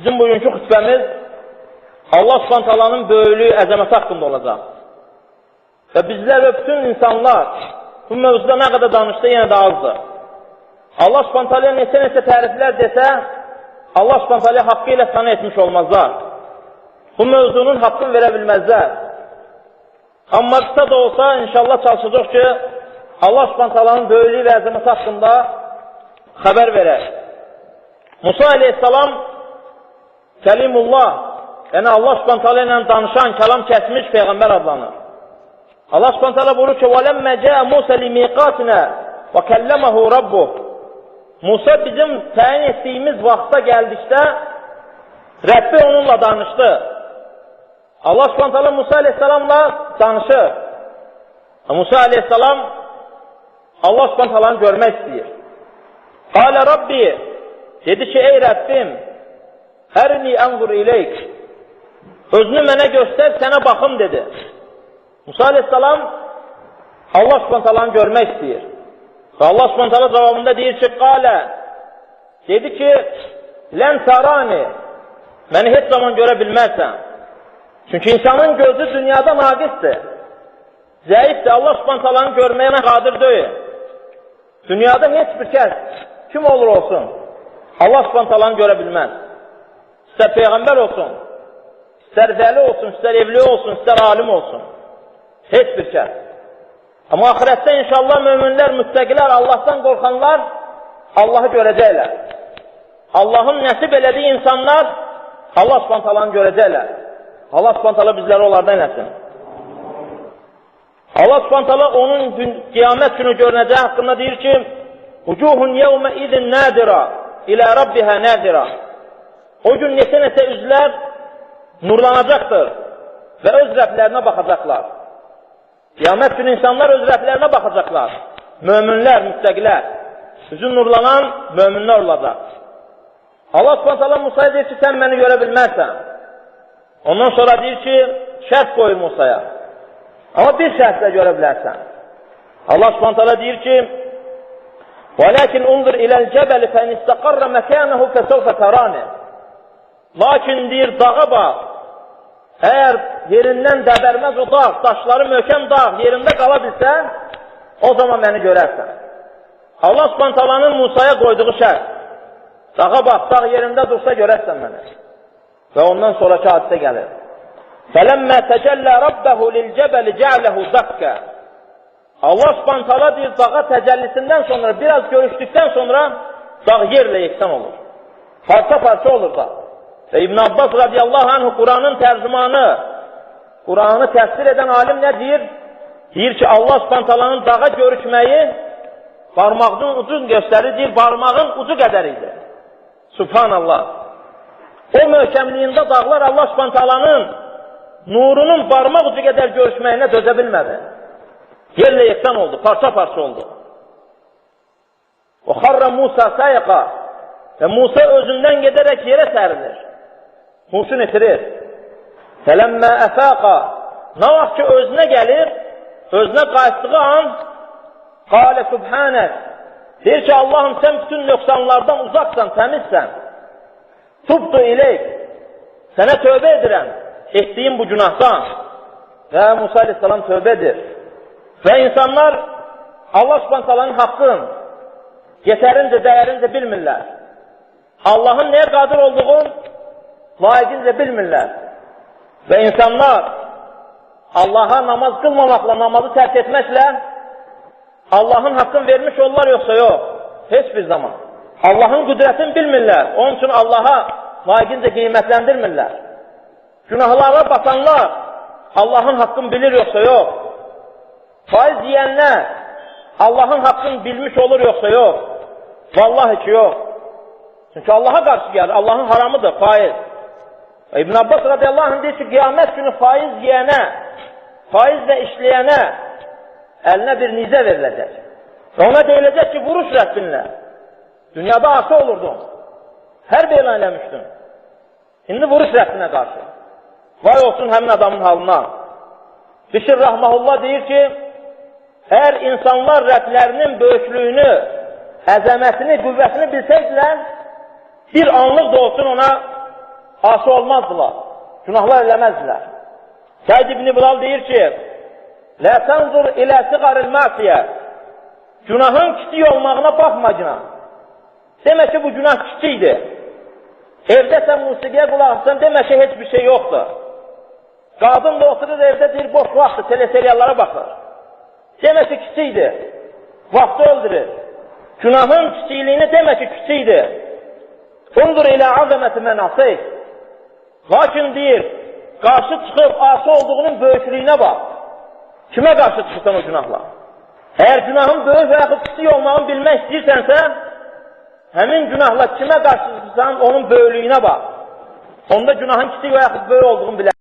Bizim bugünkü xütbəmiz Allah subhantalanın böyülüyü, əzəməti haqqında olacaq. Və bizlər və bütün insanlar bu mövzuda nə qədər danışsa yenə də azdır. Allah subhantalaya neçə-neçə təriflər desə, Allah subhantalaya haqqı ilə sana etmiş olmazlar. Bu mövzunun haqqını verə bilməzlər. Amma qısa da olsa, inşallah çalışacaq ki, Allah subhantalanın böyülüyü və əzəməti haqqında xəbər verək. Musa aleyhissalam Kəlimullah, yəni Allah subhantala ilə danışan, kəlam kəsmiş Peyğəmbər adlanır. Allah subhantala buyurur ki, وَلَمَّا جَاءَ مُوسَى لِمِيقَاتِنَا وَكَلَّمَهُ رَبُّهُ Musa bizim təyin etdiyimiz vaxta gəldikdə Rəbbi onunla danışdı. Allah subhantala Musa aleyhissalamla danışır. Musa aleyhissalam Allah subhantalanı görmək istəyir. Qalə Rabbi, dedi ki, ey Rəbbim, Ərini ənzur ileyk. Özünü mənə göstər, sənə baxım, dedi. Musa aleyhissalam Allah subhantalanı görmək istəyir. Allah subhantala cavabında deyir ki, qalə, dedi ki, lən tarani, məni heç zaman görə bilməzsən. Çünki insanın gözü dünyada naqisdir. Zəifdir, Allah subhantalanı görməyə qadir deyil. Dünyada heç bir kəs, kim olur olsun, Allah subhantalanı görə bilməz. İstər Peyğəmbər olsun, istər vəli olsun, istər evli olsun, istər alim olsun. Heç bir kəs. Amma ahirətdə inşallah möminlər, müstəqilər, Allahdan qorxanlar Allahı görəcəklər. Allahın nəsib elədiyi insanlar Allah spontalanı görəcəklər. Allah spontala bizləri onlardan eləsin. Allah spontala onun gün, qiyamət günü görünəcəyi haqqında deyir ki, Ucuhun yevmə idin nədira, ilə Rabbihə nədira. O gün neçə-neçə üzlər nurlanacaqdır və öz rəblərinə baxacaqlar. Qiyamət günü insanlar öz rəblərinə baxacaqlar. Möminlər, müstəqilər. Üzü nurlanan möminlər olacaq. Allah subhanətələ Musaya deyir ki, sən məni görə bilməzsən. Ondan sonra deyir ki, şərt qoyur Musaya. Amma bir şərtlə görə bilərsən. Allah subhanətələ deyir ki, وَلَكِنْ اُنْظُرْ اِلَى الْجَبَلِ فَاِنْ اِسْتَقَرَّ مَكَانَهُ فَسَوْفَ تَرَانِ Lakin deyir, dağa bax, əgər yerindən dəbərməz o dağ, daşları möhkəm dağ, yerində qala bilsən, o zaman məni görərsən. Allah spantalanın Musaya qoyduğu şərt, dağa bax, dağ yerində dursa görərsən məni. Və ondan sonraki hadisə gəlir. Fələmmə təcəllə rabbəhu lilcəbəli cə'ləhu daqqə. Allah spantala deyir, dağa təcəllisindən sonra, biraz görüşdükdən sonra dağ yerlə yeksən olur. Parça-parça olur dağ. Və İbn Abbas radiyallahu anh Quranın tərcümanı, Quranı təfsir edən alim nə deyir? Deyir ki, Allah spontalanın dağa görüşməyi barmağın ucun göstərir, deyir, barmağın ucu qədər idi. Subhanallah. O möhkəmliyində dağlar Allah spontalanın nurunun barmaq ucu qədər görüşməyinə dözə bilmədi. Yerlə yeksan oldu, parça-parça oldu. O xarra Musa sayqa və Musa özündən gedərək yerə sərilir. Huşun itirir. Fələmmə əfəqa nə vaxt ki özünə gəlir, özünə qayıtdığı an qalə subhanək deyir ki, Allahım sən bütün nöqsanlardan uzaqsan, təmizsən. Tubdu ileyk sənə tövbə edirəm etdiyim bu günahdan. Və Musa aleyhissalam tövbə edir. Və insanlar Allah subhantalanın haqqın yetərincə, dəyərincə bilmirlər. Allahın nəyə qadir olduğunu layiqincə bilmirlər. Və insanlar Allaha namaz qılmamaqla, namazı tərk etməklə Allahın haqqını vermiş olurlar yoxsa yox? Heç bir zaman. Allahın qüdrətini bilmirlər. Onun üçün Allaha layiqincə qiymətləndirmirlər. Günahlara batanlar Allahın haqqını bilir yoxsa yox? Faiz yiyənlər Allahın haqqını bilmiş olur yoxsa yox? Vallahi ki, yox. Çünki Allaha qarşı gəlir. Allahın haramıdır faiz. İbn Abbas radiyallahu anh deyir ki, qiyamət günü faiz yiyənə, faizlə işləyənə əlinə bir nizə veriləcək. Və ona deyiləcək ki, vuruş Rəbbinlə. Dünyada ası olurdun. Hər bir elan eləmişdin. İndi vuruş Rəbbinə qarşı. Vay olsun həmin adamın halına. Bişir Rahmahullah deyir ki, əgər insanlar Rəblərinin böyüklüyünü, əzəmətini, qüvvətini bilsəydilər, bir anlıq da olsun ona asi olmazdılar. Günahlar eləməzdilər. Səid ibn Bilal deyir ki, Lə tənzur ilə siqaril məsiyə Günahın kiçik olmağına baxma günah. Demək ki, bu günah kiçikdir. Evdə sən musiqiyə qulaq atsan, demək ki, heç bir şey yoxdur. Qadın da oturur evdə deyir, boş vaxtdır, teleseriallara baxır. Demək ki, kiçikdir. Vaxtı öldürür. Günahın kiçikliyini demək ki, kiçikdir. Undur ilə azəməti mənasih. Lakin deyir, qarşı çıxıb asi olduğunun böyüklüyünə bax. Kimə qarşı çıxırsan o günahla? Əgər günahın böyük və yaxud kiçik olmağını bilmək istəyirsənsə, həmin günahla kimə qarşı çıxırsan, onun böyüklüyünə bax. Onda günahın kiçik və yaxud böyük olduğunu bilə.